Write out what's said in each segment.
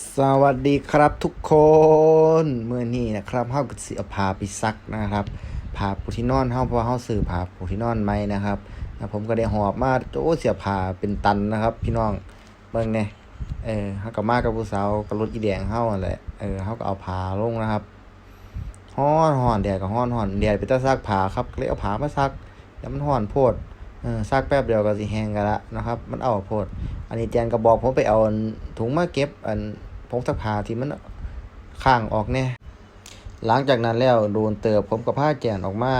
สวัสดีครับทุกคนเมื่อนี้นะครับเฮาก็สิเอาผ้าไปซักนะครับผ้าปูที่นอนเฮาเพราะว่าเฮาซื้อผ้าปูที่นอนใหม่นะครับผมก็ได้หอบมาโอ้เสียผ้าเป็นตันนะครับ พี่น้องเบิ่งแน่เออเฮาก็มากับผู้สาวกับรถอีแดงเฮาแหละเออเฮาก็เอาผ้าลงนะครับฮ้อนฮ้อนแดดก็ฮ้อนฮ้อนแดดไปตะซักผ้าครับเลยเอาผ้ามาซัก แล้วมันฮ้อนโพดเออซักแป๊บเดียวก็สิแห้งกันละนะครับ มันเอาโพด อันนี้แจนก็บอกผมไปเอาถุงมาเก็บ อันผงซักผ้าที่มันข้างออกแน่หลังจากนั้นแล้วโดนเติบผมกับผ้าแจนออกมา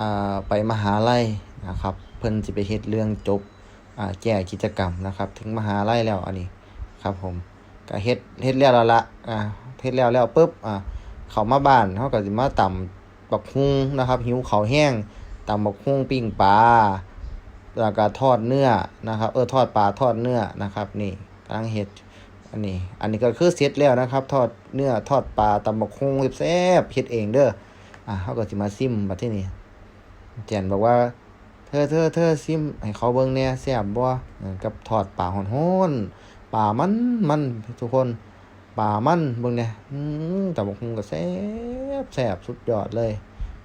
อ่าไปมหาลัยนะครับ เพิ่นสิไปเฮ็ดเรื่องจบอ่าแก้กิจกรรมนะครับ ถึงมหาลัยแล้วอันนี้ครับผมก็เฮ็ดเฮ็ดแล้วแล้วละอ่าเฮ็ดแล้วแล้วปุ๊บอ่าเข้ามาบ้านเฮาก็สิมาตำบักฮุงนะครับ หิวข้าวแห้งตำบักฮุงปิ้งปลา แล้วก็ทอดเนื้อนะครับ เออทอดปลาทอดเนื้อนะครับ นี่กำลังเห็ดอันนี้ อันนี้ก็คือเสร็จแล้วนะครับ ทอดเนื้อทอดปลาตำบักฮงแซ่บเฮ็ดเองเด้ออะเขาก็สิมาซิมบัดที่นี่แจนบอกว่า เธอเธอเธอซิมให้เขาเบิ่งแน่แซ่บบ่กับทอดปลาฮ้อนๆปลามันมันทุกคนปลามันเบิ่งแหน่อืมตำบักฮงก็แซ่บแซ่บสุดยอดเลย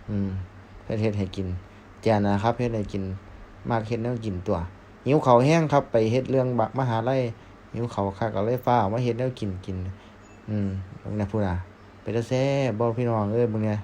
อืมเฮ็ดเฮ็ดให้กินแจนนะครับเฮ็ดให้กิน มากเฮ็ดแนวกินตัวหิวเขาแห้งครับ ไปเฮ็ดเรื่องบักมหาลัยหิวเขาคักก็เลยฟ้ามาเฮ็ดแนวกินกิน อืมเบิ่งนะพูดอะไปตาแซ่บบ่พี่น้องเอ้ยเบิ่งเนี่ย